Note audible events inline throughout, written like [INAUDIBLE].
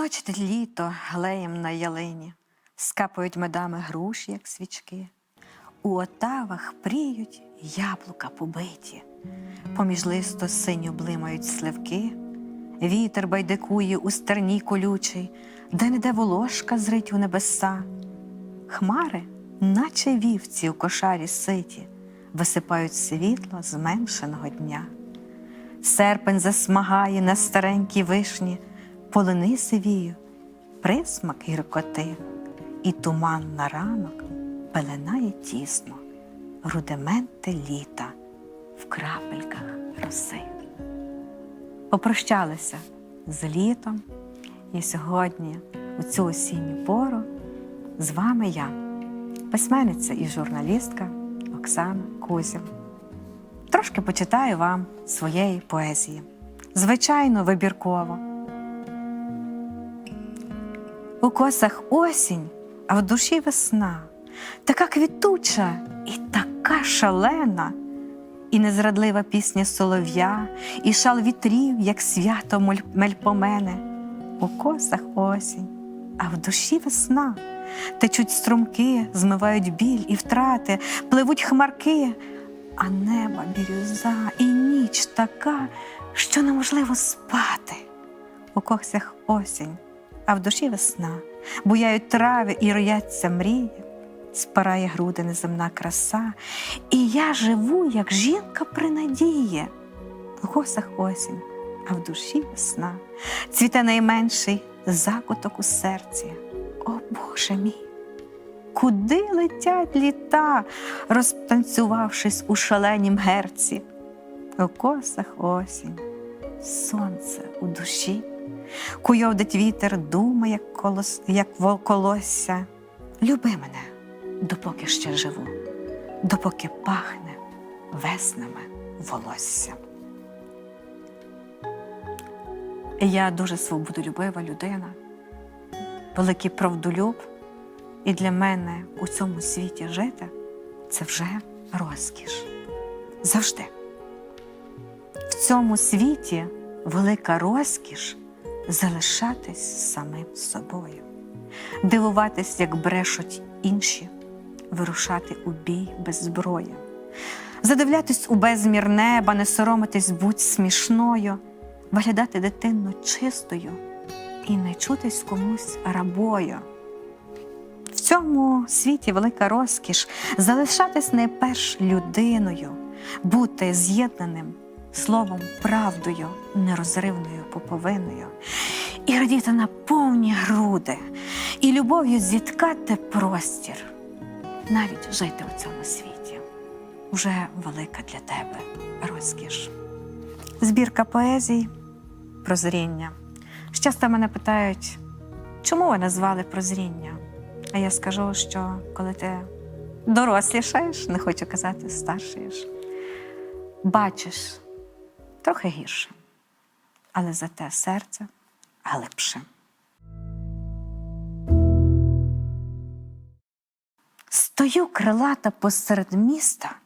Мироточить літо глеєм на ялині, скапають медами груші, як свічки. У отавах пріють яблука побиті, поміж листо синьо блимають сливки, вітер байдикує у стерні колючий, де неде волошка зрить у небеса. Хмари, наче вівці у кошарі ситі, висипають світло зменшеного дня. Серпень засмагає на старенькій вишні, полини сивію, присмак гіркоти, і туман на ранок пеленає тісно, рудименти літа в крапельках роси. Попрощалися з літом, і сьогодні, у цю осінню пору, з вами я, письменниця і журналістка Оксана Кузів. Трошки почитаю вам своєї поезії. Звичайно, вибірково. У косах осінь, а в душі весна, така квітуча і така шалена, і незрадлива пісня солов'я, і шал вітрів, як свято мельпомене. У косах осінь, а в душі весна. Течуть струмки, змивають біль і втрати, пливуть хмарки, а неба бірюза і ніч така, що неможливо спати. У косях осінь, а в душі весна, буяють трави і рояться мрії, спарає груди неземна краса, і я живу, як жінка при надії. У косах осінь, а в душі весна, цвіте найменший закуток у серці. О Боже мій! Куди летять літа, розтанцювавшись у шаленім герці? У косах осінь, сонце у душі, куйовдить вітер, дума, як, колос, як колосся. Люби мене, допоки ще живу, допоки пахне веснами волосся. Я дуже свободолюбива людина, великий правдолюб, і для мене у цьому світі жити це вже розкіш. Завжди. В цьому світі велика розкіш залишатись самим собою, дивуватись, як брешуть інші, вирушати у бій без зброї, задивлятись у безмір неба, не соромитись будь смішною, виглядати дитинно чистою і не чутись комусь рабою. В цьому світі велика розкіш залишатись найперш людиною, бути з'єднаним словом, правдою, нерозривною поповиною, і радіти на повні груди, і любов'ю зіткати простір, навіть жити у цьому світі. Уже велика для тебе розкіш. Збірка поезій, прозріння. Часто мене питають, чому ви назвали прозріння? А я скажу, що коли ти дорослішаєш, не хочу казати старшаєш, бачиш трохи гірше, але зате серце глибше. Стою крилата посеред міста.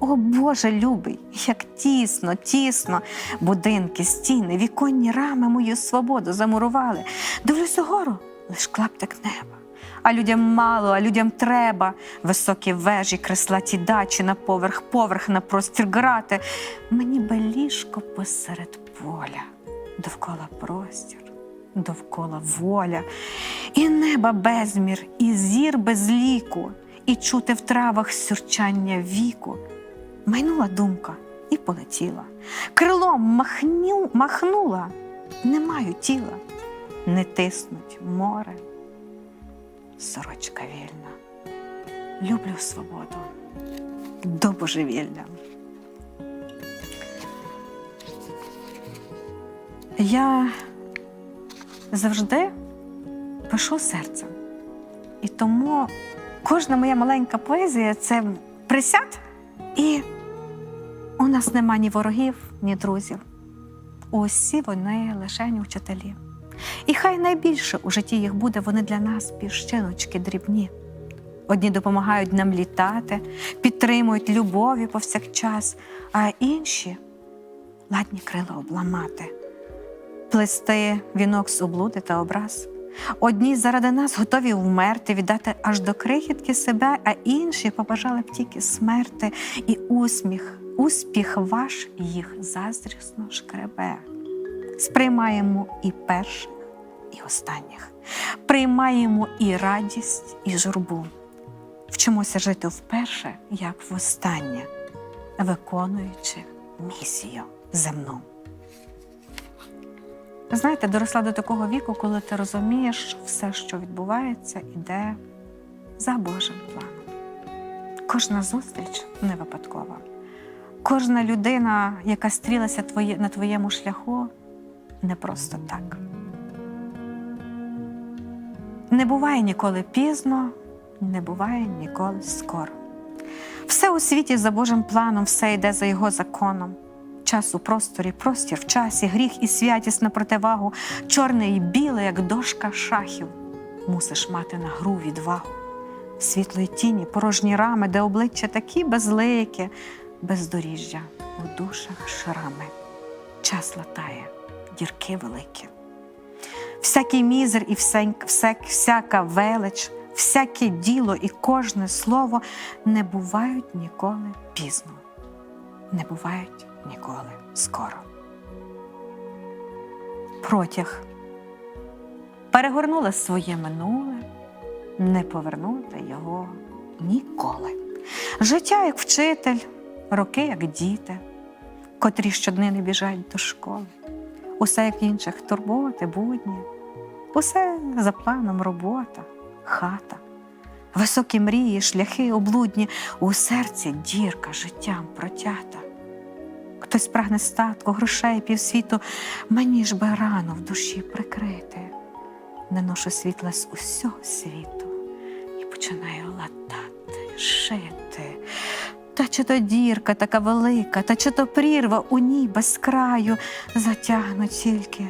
О Боже любий, як тісно, тісно, будинки, стіни, віконні рами мою свободу замурували. Дивлюсь угору, лиш клаптик неба. А людям мало, а людям треба. Високі вежі, креслаті дачі на поверх, поверх на простір грати. Мені би ліжко посеред поля, довкола простір, довкола воля, і неба безмір, і зір без ліку, і чути в травах сюрчання віку. Майнула думка і полетіла. Крилом махню, махнула, не маю тіла, не тиснуть море. Сорочка вільна. Люблю свободу до божевілля. Я завжди пишу серцем. І тому кожна моя маленька поезія це присяд, і у нас нема ні ворогів, ні друзів. Усі вони лишені вчителі. І хай найбільше у житті їх буде, вони для нас піщиночки дрібні. Одні допомагають нам літати, підтримують любові повсякчас, а інші ладні крила обламати. плести вінок з облуди та образ. Одні заради нас готові вмерти, віддати аж до крихітки себе, а інші побажали б тільки смерти і усміх, успіх ваш їх заздрісно шкребе. Сприймаємо і перших, і останніх, приймаємо і радість, і журбу. Вчимося жити вперше, як востаннє, виконуючи місію земну. Знаєте, доросла до такого віку, коли ти розумієш, що все, що відбувається, іде за Божим планом. Кожна зустріч не випадкова. Кожна людина, яка стрілася на твоєму шляху, не просто так. Не буває ніколи пізно, не буває ніколи скоро. Все у світі за Божим планом, все йде за його законом. Час у просторі, простір в часі, гріх і святість на противагу, чорне і біле, як дошка шахів. Мусиш мати на гру відвагу. Світлої тіні, порожні рами, де обличчя такі безликі, бездоріжжя, у душах шрами. Час латає, дірки великі. Всякий мізер і всяк- всяк- всяка велич, всяке діло і кожне слово не бувають ніколи пізно, не бувають ніколи скоро. Протяг перегорнула своє минуле, не повернути його ніколи. Життя як вчитель, роки як діти, котрі щоднини біжать до школи. Усе як інших турботи, будні, усе за планом робота, хата, високі мрії, шляхи облудні, у серці дірка життям протята. Хтось прагне статку, грошей, півсвіту, мені ж би рано в душі прикрити. Не ношу світла з усього світу і починаю латати, шити. Та чи то дірка така велика, та чи то прірва у ній без краю затягну тільки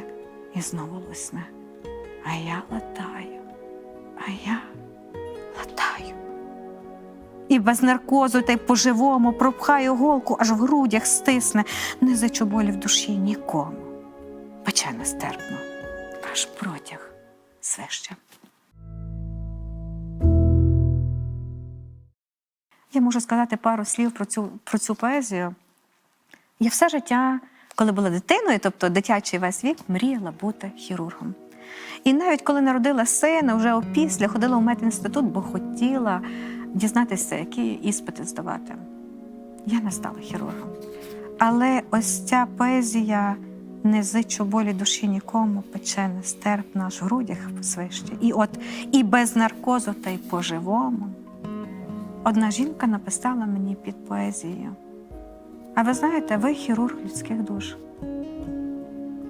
і знову лисне. А я латаю, а я латаю. І без наркозу та й по-живому пропхаю голку, аж в грудях стисне, не зачу болі в душі нікому. Пече нестерпно, аж протяг свище. Я можу сказати пару слів про цю, про цю поезію. Я все життя, коли була дитиною, тобто дитячий весь вік, мріяла бути хірургом. І навіть коли народила сина, вже опісля ходила у медінститут, бо хотіла дізнатися, які іспити здавати. Я не стала хірургом. Але ось ця поезія не зичу болі душі нікому, пече нестерпно аж в грудях свище. І от і без наркозу, та й по-живому. Одна жінка написала мені під поезією. А ви знаєте, ви хірург людських душ.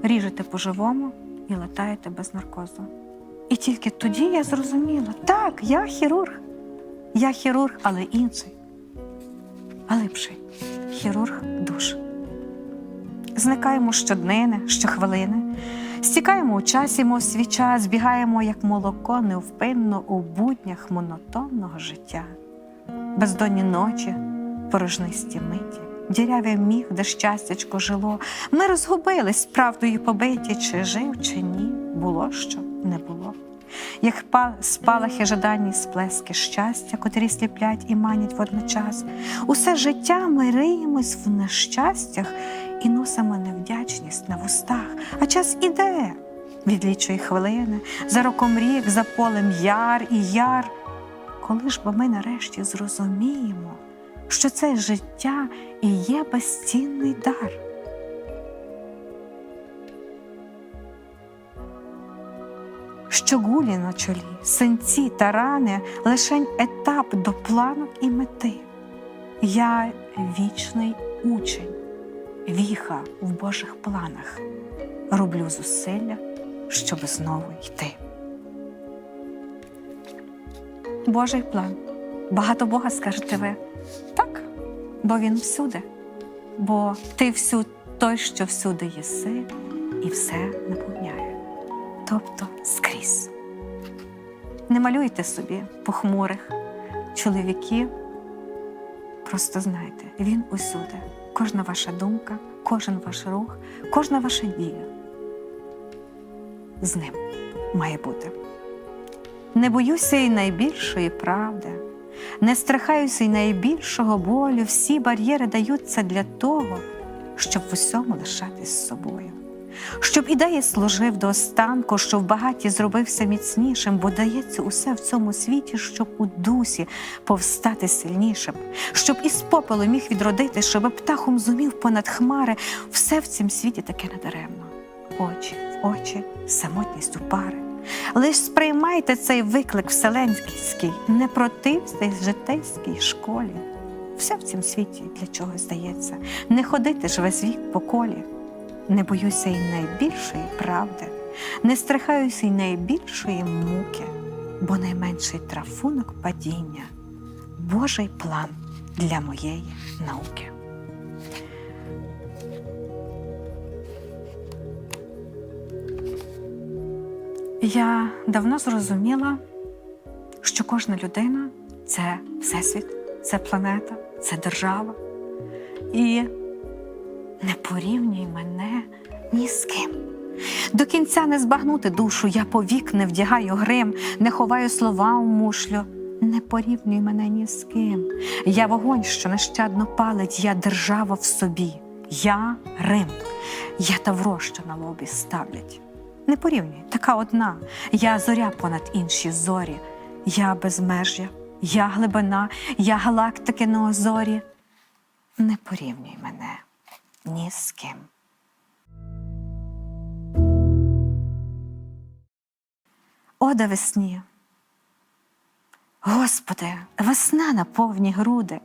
Ріжете по-живому і латаєте без наркозу. І тільки тоді я зрозуміла, так, я хірург. Я хірург, але інший. А липший хірург душ. Зникаємо щоднини, щохвилини, стікаємо у часі, мов свіча, збігаємо, як молоко, невпинно у буднях монотонного життя. Бездонні ночі, порожнисті миті, дірявий міг, де щастячко жило. Ми розгубились правдою побиті, чи жив, чи ні, було що не було. Як спалахи жадані сплески щастя, котрі сліплять і манять водночас, усе життя ми риємось в нещастях і носимо невдячність на вустах, а час іде. Відлічує хвилини, за роком рік, за полем яр і яр. Коли ж бо ми нарешті зрозуміємо, що це життя і є безцінний дар. Що гулі на чолі, синці та рани лишень етап до планок і мети. Я вічний учень, віха в Божих планах, роблю зусилля, щоб знову йти. Божий план. Багато Бога скажете ви. Так, бо Він всюди, бо ти всю той, що всюди єси, і все наповняє. Тобто скрізь. Не малюйте собі похмурих чоловіків. Просто знайте, він усюди. Кожна ваша думка, кожен ваш рух, кожна ваша дія. з ним має бути. Не боюся й найбільшої правди, не страхаюся й найбільшого болю. Всі бар'єри даються для того, щоб в усьому лишатись собою, щоб ідеї служив до останку, щоб в багаті зробився міцнішим, бо дається усе в цьому світі, щоб у дусі повстати сильнішим, щоб із попелу міг відродити, щоб птахом зумів понад хмари. Все в цім світі таке надаремно. Очі в очі, самотність у пари. Лиш сприймайте цей виклик вселенський, не противстесь житейській школі. Все в цім світі для чогось здається, не ходити ж весь вік по колі. Не боюся й найбільшої правди, не страхаюся й найбільшої муки, бо найменший трафунок падіння Божий план для моєї науки. Я давно зрозуміла, що кожна людина це всесвіт, це планета, це держава. І не порівнюй мене ні з ким. До кінця не збагнути душу, я повік не вдягаю грим, не ховаю слова у мушлю. Не порівнюй мене ні з ким. Я вогонь, що нещадно палить, я держава в собі, я Рим, я тавро, що на лобі ставлять. Не порівнюй, така одна. Я зоря понад інші зорі, я безмежя, я глибина, я галактики на озорі. Не порівнюй мене ні з ким. Ода весні. Господи, весна на повні груди,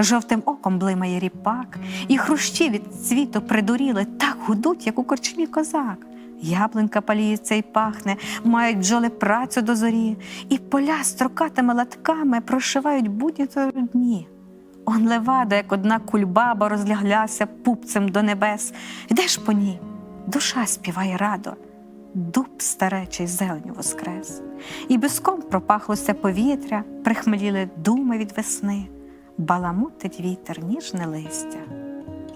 жовтим оком блимає ріпак, і хрущі від цвіту придуріли, так гудуть, як у корчмі козак. Яблунька паліється і пахне, мають бджоли працю до зорі, і поля строкатими латками прошивають будні дні. Он левада, як одна кульбаба, розляглася пупцем до небес. Йдеш по ній, душа співає радо, дуб старечий зеленю воскрес. І безком пропахлося повітря, прихмеліли думи від весни, баламутить вітер ніжне листя,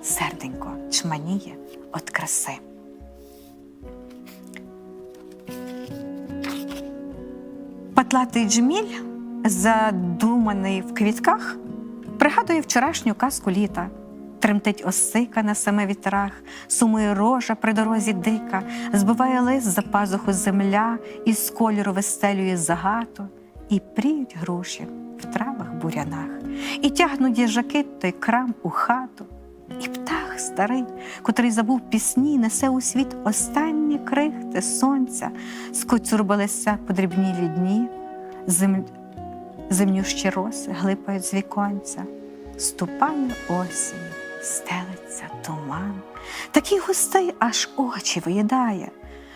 серденько чманіє от краси. Патлатий джміль, задуманий в квітках, пригадує вчорашню казку літа. Тремтить осика на саме вітрах, сумує рожа при дорозі дика, збиває лист за пазуху земля, із кольору вестелює загату, і пріють груші в травах бурянах, і тягнуть їжаки той крам у хату. І птах старий, котрий забув пісні, несе у світ останні крихти сонця, скоцюрбалися подрібнілі дні, зем... земнющі роси глипають з віконця, ступає осінь, стелиться туман, такий густий, аж очі виїдає.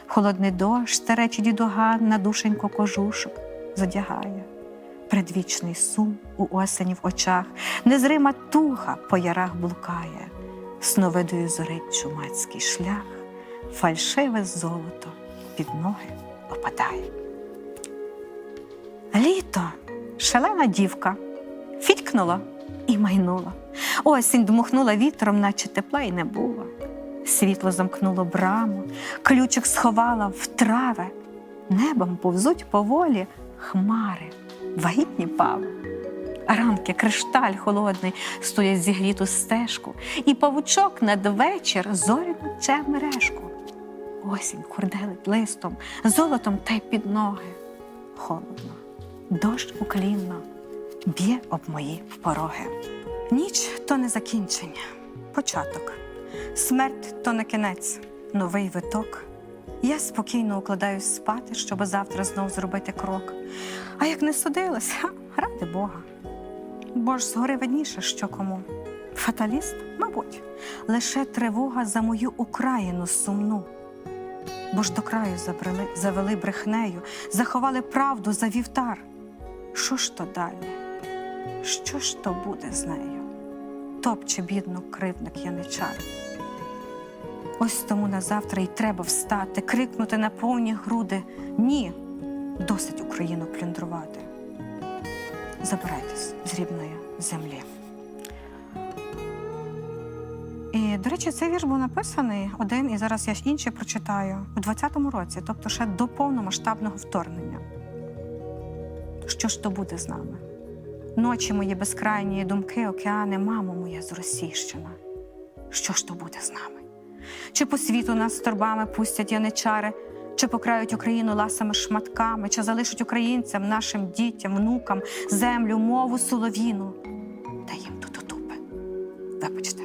Холодний дощ, старечий дідуган на душенько кожушок задягає. Предвічний сум у осені в очах, незрима туга по ярах блукає, сновидою зорить чумацький шлях, фальшиве золото під ноги опадає. Літо. Шалена дівка. Фітькнула і майнула. Осінь дмухнула вітром, наче тепла й не було. Світло замкнуло браму, ключик сховала в трави, небом повзуть поволі хмари вагітні пави. Ранки кришталь холодний стоять зігріту стежку, і павучок надвечір зоряну че мережку. Осінь курделить листом, золотом та й під ноги. Холодно, дощ уклінно б'є об мої пороги. Ніч то не закінчення, початок, смерть то не кінець, новий виток. Я спокійно укладаюсь спати, щоб завтра знов зробити крок. А як не судилось, ха, [LAUGHS] ради Бога. Бо ж згори видніше, що кому. Фаталіст, мабуть, лише тривога за мою Україну сумну. Бо ж до краю забрали, завели брехнею, заховали правду за вівтар. Що ж то далі? Що ж то буде з нею? Топче бідну кривник яничар. Ось тому на завтра й треба встати, крикнути на повні груди. Ні, досить Україну плюндрувати. Забирайтесь з рідної землі. І до речі, цей вірш був написаний один, і зараз я ж інший прочитаю у 20-му році, тобто ще до повномасштабного вторгнення. Що ж то буде з нами? Ночі мої безкрайні думки, океани, мамо моя зросійщина. Що ж то буде з нами? Чи по світу нас з торбами пустять яничари, чи покрають Україну ласами шматками, чи залишать українцям, нашим дітям, внукам землю, мову, соловіну, та їм тут отупи. Вибачте.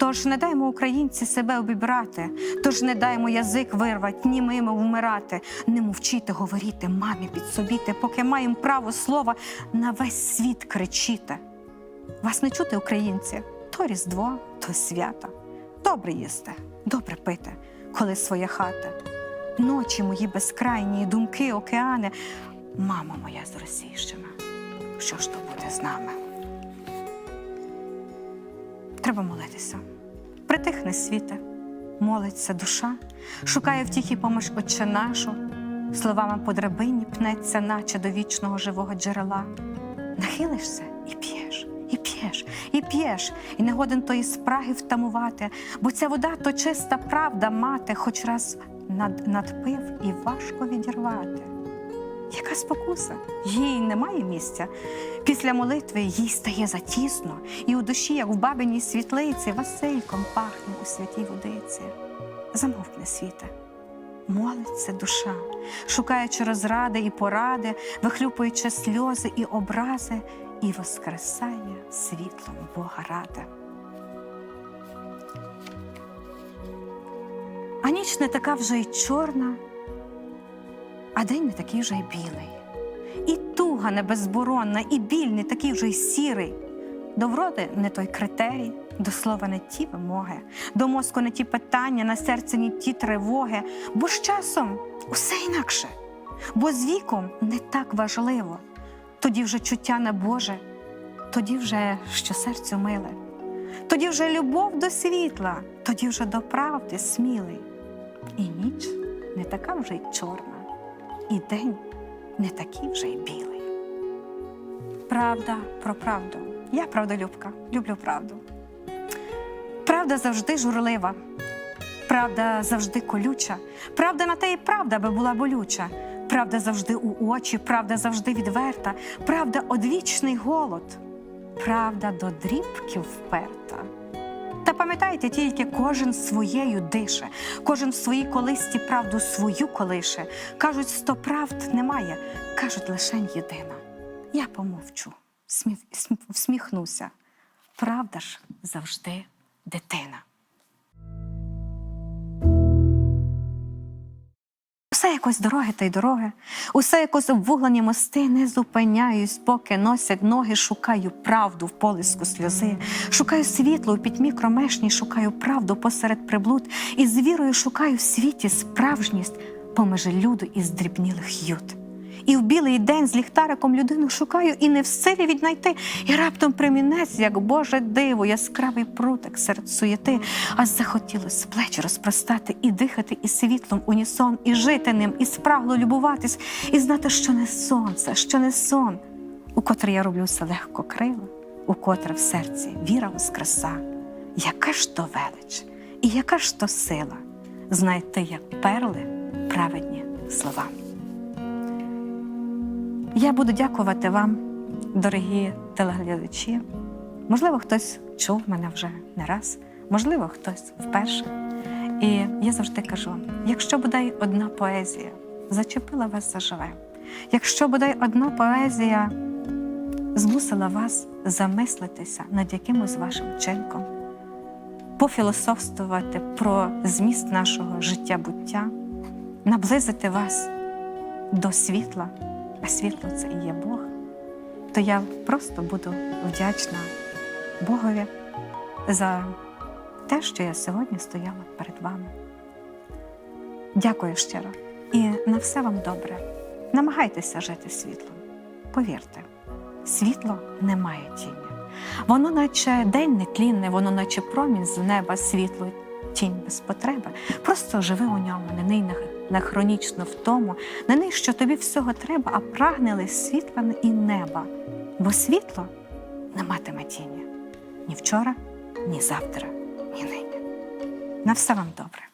Тож не даймо українці себе обібрати, тож не даймо язик вирвать, німими вмирати, не мовчіте, говоріте, мамі підсобіте, поки маємо право слова на весь світ кричіте. Вас не чути, українці, то Різдво, то свято. Добре їсте, добре пити, коли своя хата. Ночі мої безкрайні, думки, океани. Мама моя зросійщина. Що ж то буде з нами? Треба молитися. Притихне світе, молиться душа, шукає втіхи поміж отче нашу, словами по драбині пнеться, наче до вічного живого джерела. Нахилишся і п'єш, і п'єш, і п'єш, і не годен тої спраги втамувати, бо ця вода то чиста правда мати, хоч раз над, надпив і важко відірвати. Яка спокуса? Їй немає місця. Після молитви їй стає затісно, і у душі, як в бабиній світлиці, Васильком пахне у святій водиці. Замовкне світе. Молиться душа, шукаючи розради і поради, вихлюпуючи сльози і образи, і воскресає світлом Бога ради. А ніч не така вже й чорна, а день не такий вже й білий. І туга не безборонна, і біль не такий вже й сірий. До вроди не той критерій, до слова не ті вимоги, до мозку не ті питання, на серце не ті тривоги, бо з часом усе інакше, бо з віком не так важливо. Тоді вже чуття на Боже, тоді вже що серцю миле, тоді вже любов до світла, тоді вже до правди смілий. І ніч не така вже й чорна, і день не такий вже й білий. Правда про правду. Я правдолюбка, люблю правду. Правда завжди журлива, правда завжди колюча, правда на те і правда, аби була болюча. Правда завжди у очі, правда завжди відверта, правда одвічний голод, правда до дрібків вперта. Та пам'ятайте тільки, кожен своєю дише, кожен в своїй колисті правду свою колише. Кажуть, сто правд немає, кажуть лишень єдина. Я помовчу, всміхнуся. Правда ж завжди дитина. Усе якось дороги та й дороги, усе якось обвуглені мости, не зупиняюсь, поки носять ноги, шукаю правду в полиску сльози, шукаю світло у пітьмі кромешній, шукаю правду посеред приблуд, і з вірою шукаю в світі справжність помеже люду і здрібнілих ют. І в білий день з ліхтариком людину шукаю і не в силі віднайти. І раптом примінець, як Боже диво, яскравий прутик серед суєти, а захотілось плечі розпростати і дихати і світлом унісон, і жити ним, і спрагло любуватись, і знати, що не сонце, що не сон, у котре я роблю все легко крила, у котре в серці віра воскреса. Яка ж то велич, і яка ж то сила знайти, як перли праведні слова. Я буду дякувати вам, дорогі телеглядачі. Можливо, хтось чув мене вже не раз, можливо, хтось вперше. І я завжди кажу: якщо бодай одна поезія зачепила вас заживе, якщо бодай одна поезія змусила вас замислитися над якимось вашим вчинком, пофілософствувати про зміст нашого життя-буття, наблизити вас до світла, світло це і є Бог, то я просто буду вдячна Богові за те, що я сьогодні стояла перед вами. Дякую щиро і на все вам добре. Намагайтеся жити світлом. Повірте, світло не має тіні. Воно, наче день нетлінне, воно, наче промінь з неба, світло, тінь без потреби. Просто живи у ньому, не ний на, хронічну хронічно в тому, не ний, що тобі всього треба, а прагне лиш світла і неба. Бо світло не матиме тіні ні вчора, ні завтра. ні нині. На все вам добре.